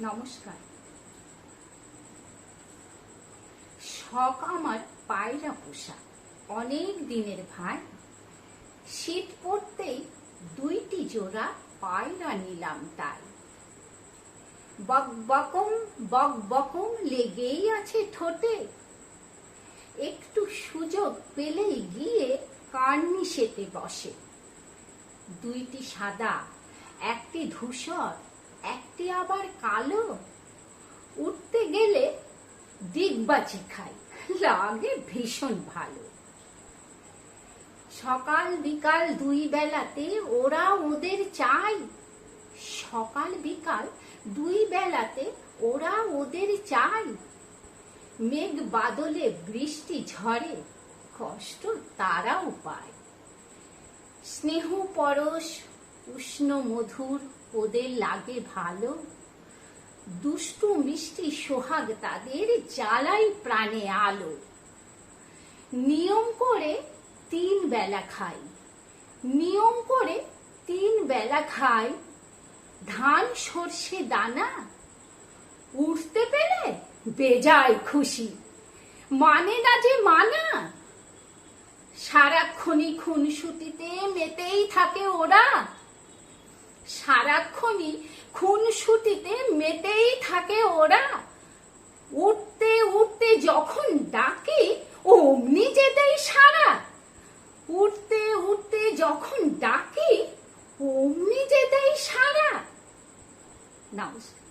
নমস্কার। শখ আমার পায়রা পোষা, অনেক দিনের ভাই। শীত পড়তেই দুইটি জোড়া পায়রা নিলাম তাই। বক বকম বক বকম লেগেই আছে ঠোঁটে। একটু সুযোগ পেলেই গিয়ে কার্নি সেতে বসে। দুইটি সাদা, একটি ধূসর একটি আবার কালো? উঠতে গেলে দিগবাজি খাই, লাগে ভীষণ ভালো। সকাল বিকাল দুই বেলাতে ওরা ওদের চাই। সকাল বিকাল দুই বেলাতে ওরা ওদের চাই। মেঘ বাদলে বৃষ্টি ঝড়ে কষ্ট তারাও পায়। স্নেহ পরশ উষ্ণ মধুর ওদের লাগে ভালো। দুষ্টু মিষ্টি সোহাগ তাদের জ্বালাই প্রাণে আলো। নিয়ম করে তিন বেলা খাই। নিয়ম করে তিন বেলা খাই। ধান, সর্ষে, দানা উঠতে পেলে বেজায় খুশি। মানে না যে মানা। সারাক্ষণই খুনসুটিতে মেতেই থাকে ওরা। সারাক্ষণই খুনসুটিতে মেতেই থাকে ওরা। উঠতে উঠতে যখন ডাকে অমনি যেতেই সারা। উঠতে উঠতে যখন ডাকে অমনি যেতেই সারা। নমস্কার